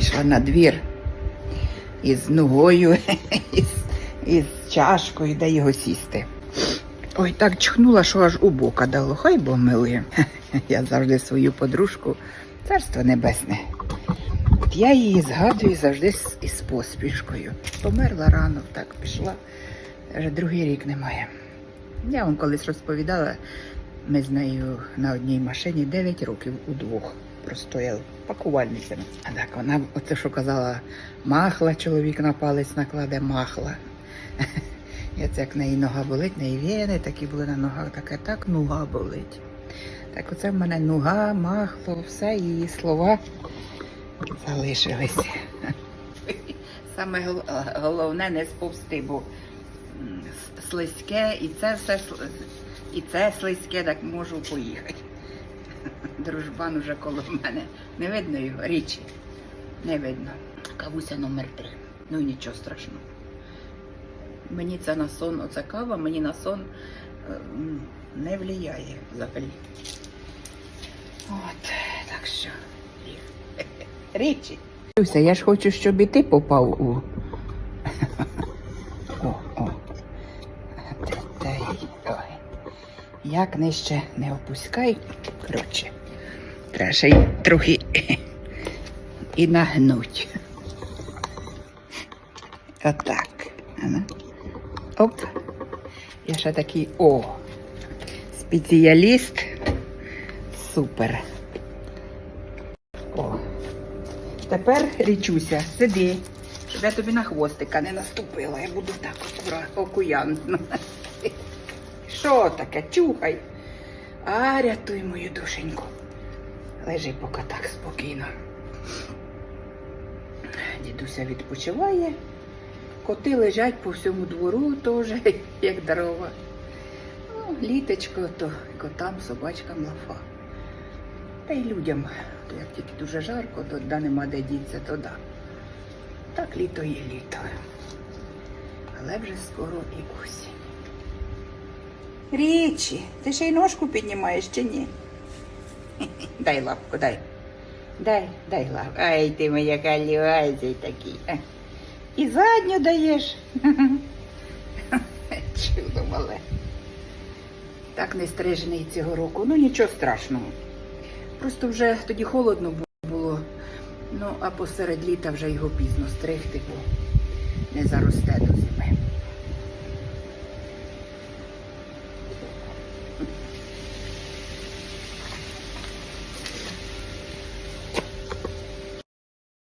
вийшла на двір із ногою, із, із чашкою, де його сісти. Ой, так чхнула, що аж у бока дало. Хай Бог милує. Я завжди свою подружку, царство небесне. От я її згадую завжди з, із поспішкою. Померла рано, так пішла. Вже другий рік немає. Я вам колись розповідала, ми з нею на одній машині 9 років удвох простояли пакувальницями. А так вона, оце що казала, махла, чоловік на палець накладе махла. Я це як неї нога болить, неї вени такі були на ногах, таке так нога болить. Так оце в мене нога, махло, все, її слова залишилися. Саме головне не сповзти, бо слизьке, і це все і це слизьке, так можу поїхати. Дружбан уже коло мене. Не видно його річі. Не видно. Кавуся номер три. Ну нічого страшного. Мені це на сон, оця кава, мені на сон е, не впливає взагалі. От, так що. Річі. Я ж хочу, щоб і ти попав у. О. Як нижче не опускай. Коротше. Треба ще й трохи і нагнуть. Отак. Оп. Я ще такий о. Спеціаліст. Супер. О. Тепер річуся, сиди, щоб я тобі на хвостика не наступила. Я буду так окуянтно. Що таке? Чухай. А, рятуй мою душеньку. Лежи поки так спокійно. Дідуся відпочиває. Коти лежать по всьому двору теж, як дрова. Ну, літочко, то котам, собачкам лафа. Та й людям, то як тільки дуже жарко, то да нема де діться, то да. Так літо є літо. Але вже скоро і осінь. Річі, ти ще й ножку піднімаєш чи ні? Дай лапку, дай. Дай, дай лапку. Ай, ти моя калюазій такий. І задню даєш. Чудо мале. Так не стрижений цього року. Ну нічого страшного. Просто вже тоді холодно було. Ну, а посеред літа вже його пізно стригти, бо не заросте до зими.